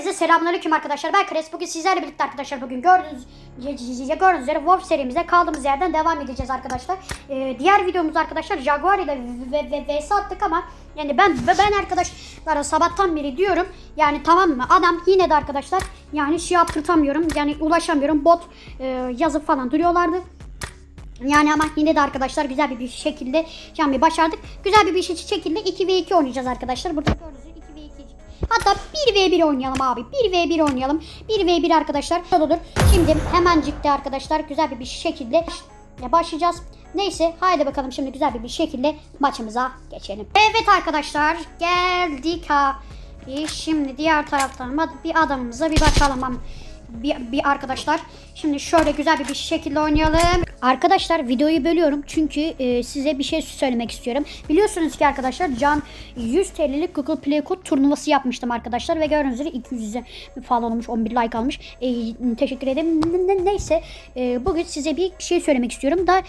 Hepinize selamünaleyküm arkadaşlar. Ben Kres. Bugün sizlerle birlikte arkadaşlar bugün gördüğünüz gördüğünüz üzere Wolf serimize kaldığımız yerden devam edeceğiz arkadaşlar. Ee, diğer videomuz arkadaşlar Jaguar ile ve ve vs attık ama yani ben ben arkadaşlara sabahtan beri diyorum. Yani tamam mı? Adam yine de arkadaşlar yani şey yaptırtamıyorum. Yani ulaşamıyorum. Bot e, yazıp falan duruyorlardı. Yani ama yine de arkadaşlar güzel bir, bir şekilde yani başardık. Güzel bir, bir şekilde 2v2 oynayacağız arkadaşlar. Burada gördüğünüz gibi 2v2. Hatta 1v1 oynayalım abi. 1v1 oynayalım. 1v1 arkadaşlar. Olur. Şimdi hemencikte arkadaşlar güzel bir, bir şekilde başlayacağız. Neyse haydi bakalım şimdi güzel bir, bir şekilde maçımıza geçelim. Evet arkadaşlar geldik ha. Şimdi diğer taraftan bir adamımıza bir bakalım bir, bir arkadaşlar. Şimdi şöyle güzel bir, bir şekilde oynayalım. Arkadaşlar videoyu bölüyorum çünkü e, size bir şey söylemek istiyorum. Biliyorsunuz ki arkadaşlar Can 100 TL'lik Google Play Code turnuvası yapmıştım arkadaşlar ve gördüğünüz üzere 200'e falan olmuş 11 like almış. E, teşekkür ederim. Ne- ne- Neyse e, bugün size bir şey söylemek istiyorum. Da,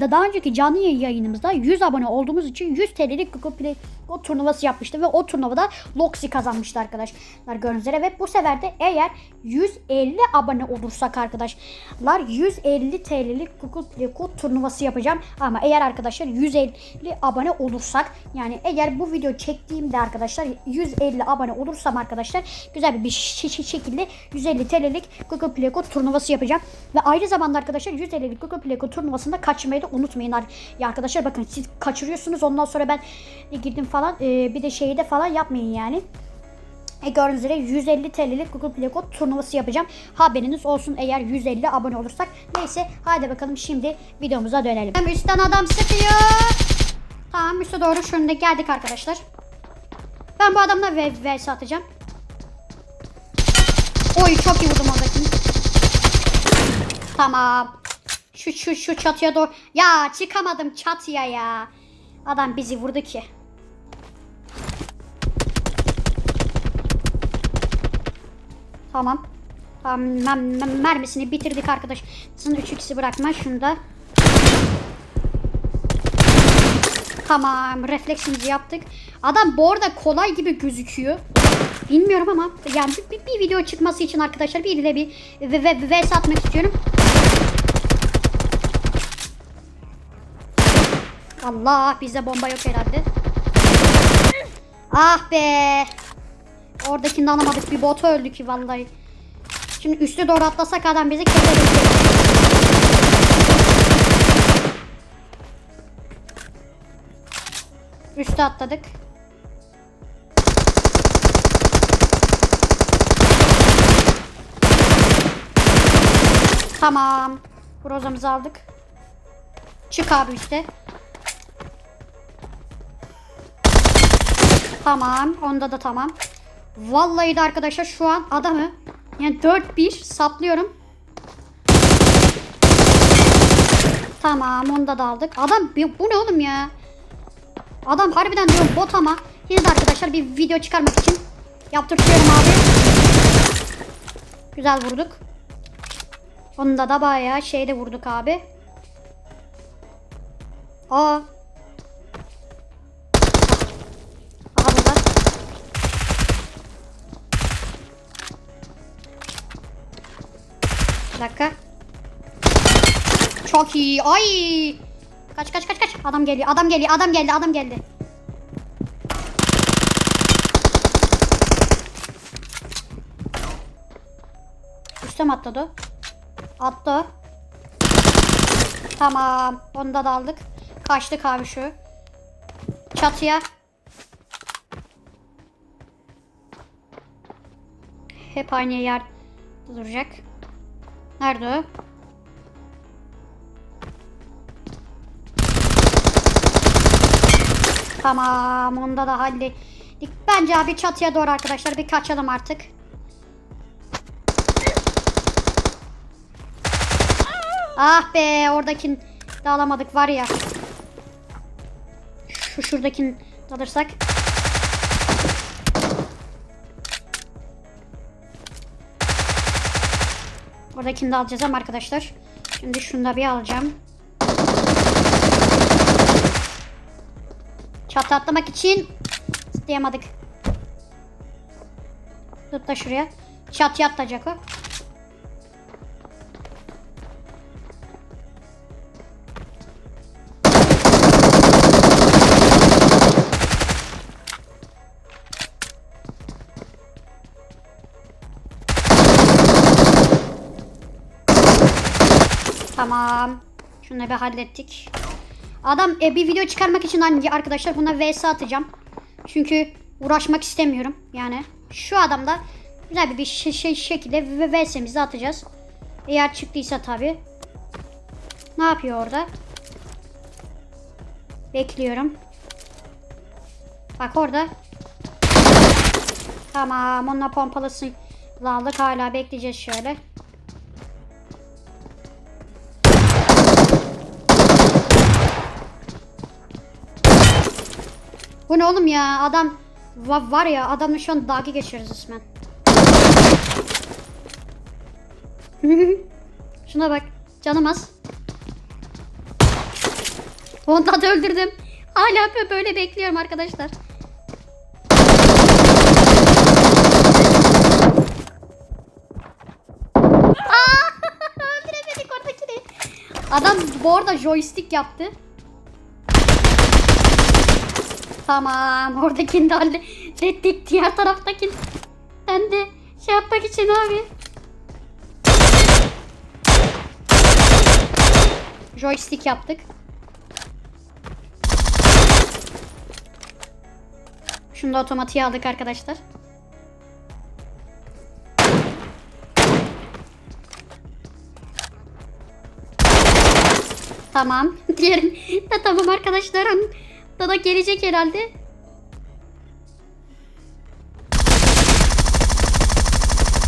da daha önceki canlı yayınımızda 100 abone olduğumuz için 100 TL'lik Google Play Code turnuvası yapmıştı ve o turnuvada Loxi kazanmıştı arkadaşlar gördüğünüz üzere ve bu sefer de eğer 150 abone olursak arkadaşlar 150 TL'lik Google Code turnuvası yapacağım ama eğer arkadaşlar 150 abone olursak yani eğer bu video çektiğimde arkadaşlar 150 abone olursam arkadaşlar güzel bir, bir şekilde 150 TL'lik Google Play turnuvası yapacağım ve aynı zamanda arkadaşlar 150'lik Google Play turnuvasında kaçırmayı da unutmayın arkadaşlar bakın siz kaçırıyorsunuz ondan sonra ben girdim falan bir de şeyi de falan yapmayın yani. E gördüğünüz üzere 150 TL'lik Google Play Code turnuvası yapacağım. Haberiniz olsun eğer 150 abone olursak. Neyse hadi bakalım şimdi videomuza dönelim. Hem üstten adam sıkıyor. Tamam üste doğru şönünde geldik arkadaşlar. Ben bu adamla vs atacağım. Oy çok iyi vurdum oradakini. Tamam. Şu şu şu çatıya doğru. Ya çıkamadım çatıya ya. Adam bizi vurdu ki. Tamam. Tamam mermisini bitirdik arkadaş. Sın 3 ikisi bırakma şunu da. Tamam refleksimizi yaptık. Adam bu arada kolay gibi gözüküyor. Bilmiyorum ama yani bir, bir, video çıkması için arkadaşlar bir de bir ve ve ve satmak istiyorum. Allah bizde bomba yok herhalde. Ah be. Oradakini de alamadık. Bir botu öldü ki vallahi. Şimdi üste doğru atlasak adam bizi kesebilecek. Üste atladık. Tamam. Brozamızı aldık. Çık abi üste. Tamam. Onda da tamam. Vallahi de arkadaşlar şu an adamı yani 4-1 saplıyorum. Tamam onda da aldık. Adam bu ne oğlum ya? Adam harbiden diyorum bot ama yine arkadaşlar bir video çıkarmak için yaptırtıyorum abi. Güzel vurduk. Onda da bayağı şeyde vurduk abi. Aa. Dakika. Çok iyi. Ay. Kaç kaç kaç kaç. Adam geliyor. Adam geliyor. Adam geldi. Adam geldi. Üste mi atladı? Attı. Tamam. Onu da aldık. Kaçtık abi şu. Çatıya. Hep aynı yer duracak. Nerede o? Tamam onda da hallettik. Bence abi çatıya doğru arkadaşlar bir kaçalım artık. Ah be oradakini de var ya. Şu şuradakini alırsak. Oradakini de alacağız ama arkadaşlar. Şimdi şunu da bir alacağım. Çatı atlamak için zıplayamadık. Tut da şuraya. Çatıya atacak o. Tamam. Şunu bir hallettik. Adam e, bir video çıkarmak için hani arkadaşlar buna vs atacağım. Çünkü uğraşmak istemiyorum. Yani şu adamda güzel bir, bir şey, şekilde vs'mizi atacağız. Eğer çıktıysa tabi. Ne yapıyor orada? Bekliyorum. Bak orada. Tamam onunla pompalısın. Aldık hala bekleyeceğiz şöyle. Bu ne oğlum ya? Adam va- var ya adamla şu an dalga geçiyoruz resmen. Şuna bak. Canım az. Ondan da öldürdüm. Hala bö- böyle bekliyorum arkadaşlar. Adam bu arada joystick yaptı. Tamam oradakini de hallettik. Diğer taraftakini. Ben de şey yapmak için abi. Joystick yaptık. Şunu da otomatiğe aldık arkadaşlar. Tamam. Diğerin de tamam arkadaşlar. Da da gelecek herhalde.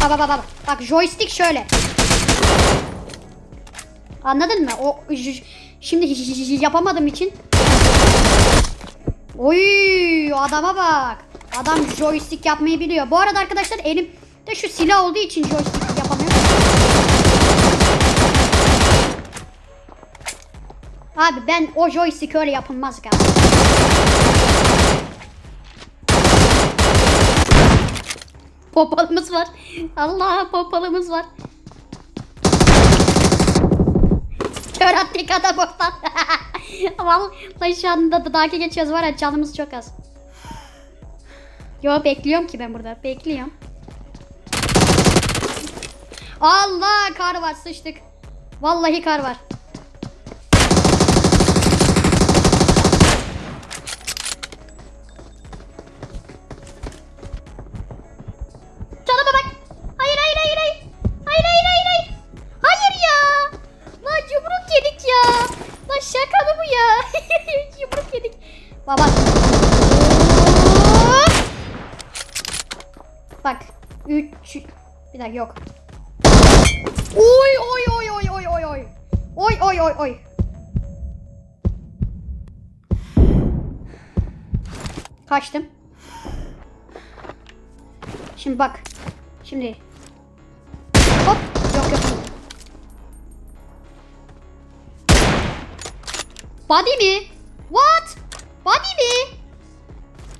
Bak bak bak bak. Joystick şöyle. Anladın mı? O şimdi yapamadığım için. Oy adama bak. Adam joystick yapmayı biliyor. Bu arada arkadaşlar elimde şu silah olduğu için joystick yapamıyorum. Abi ben o joystick öyle yapılmaz galiba. Popalımız var. Allah popalımız var. Kör attık adam oradan. Vallahi şu anda da dalga geçiyoruz var ya canımız çok az. Yo bekliyorum ki ben burada. Bekliyorum. Allah kar var sıçtık. Vallahi kar var. Dakika yok. Oy oy oy oy oy oy oy. Oy oy oy oy. Kaçtım. Şimdi bak. Şimdi. Hop. Yok yok. Body mi? What? Body mi?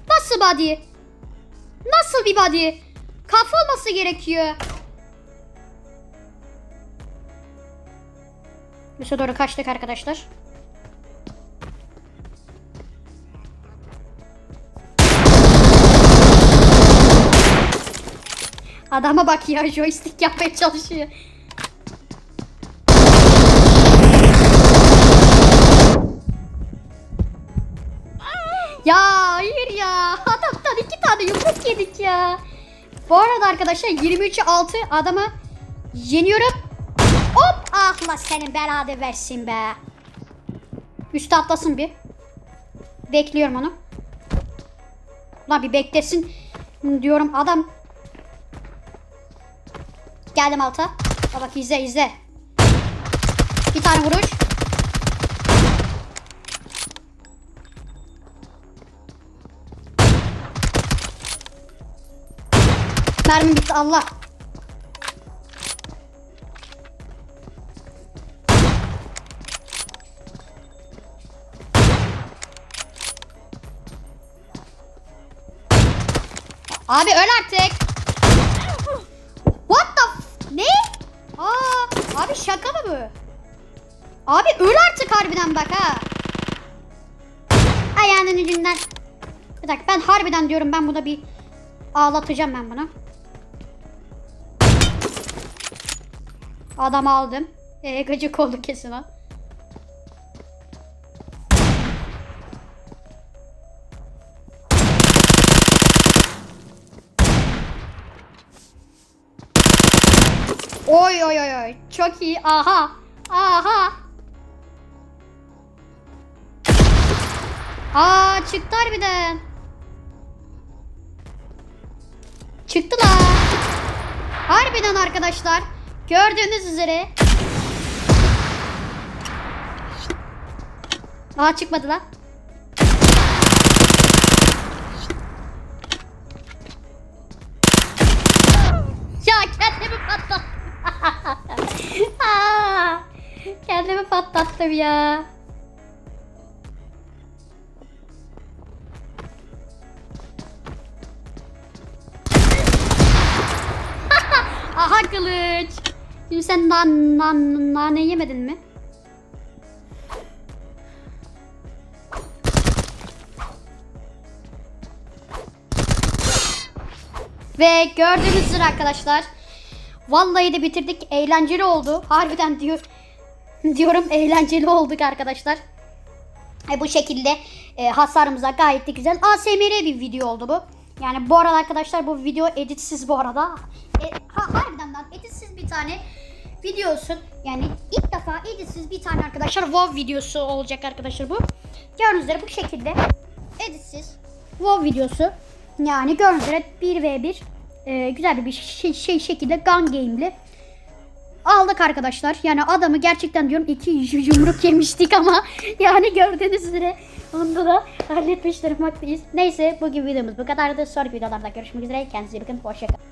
Nasıl body? Nasıl bir body? Kafa olması gerekiyor. Üste doğru kaçtık arkadaşlar. Adama bak ya joystick yapmaya çalışıyor. Ya hayır ya. Adamdan iki tane yumruk yedik ya. Bu arada arkadaşlar 23'e 6 adama yeniyorum. Hop ah la senin belanı versin be. Üste atlasın bir. Bekliyorum onu. Lan bir beklesin diyorum adam. Geldim alta. Bak bak izle izle. Bir tane vuruş. Mermi bitti Allah. Abi öl artık. What the Ne? Aa, abi şaka mı bu? Abi öl artık harbiden bak ha. Ayağının ucundan. Bir dakika ben harbiden diyorum ben buna bir ağlatacağım ben buna. Adam aldım. Ee, gıcık oldu kesin o. Oy oy oy oy. Çok iyi. Aha. Aha. Aa çıktı harbiden. Çıktılar. Harbiden arkadaşlar. Gördüğünüz üzere. Aa çıkmadı lan. Patlattım ya. Aha kılıç. Şimdi sen nan, nan, nane yemedin mi? Ve gördüğünüz üzere arkadaşlar. Vallahi de bitirdik. Eğlenceli oldu. Harbiden diyor diyorum eğlenceli olduk arkadaşlar. E, bu şekilde e, hasarımıza gayet de güzel ASMR bir video oldu bu. Yani bu arada arkadaşlar bu video editsiz bu arada. E, ha, harbiden lan editsiz bir tane videosun. Yani ilk defa editsiz bir tane arkadaşlar WoW videosu olacak arkadaşlar bu. Gördüğünüz üzere bu şekilde editsiz WoW videosu. Yani gördüğünüz üzere 1v1 e, güzel bir şey, şey şekilde gun game'li aldık arkadaşlar. Yani adamı gerçekten diyorum iki yumruk yemiştik ama yani gördüğünüz üzere onda da halletmiş durmaktayız. Neyse bugün videomuz bu kadardı. Sonraki videolarda görüşmek üzere. Kendinize iyi bakın. Hoşçakalın.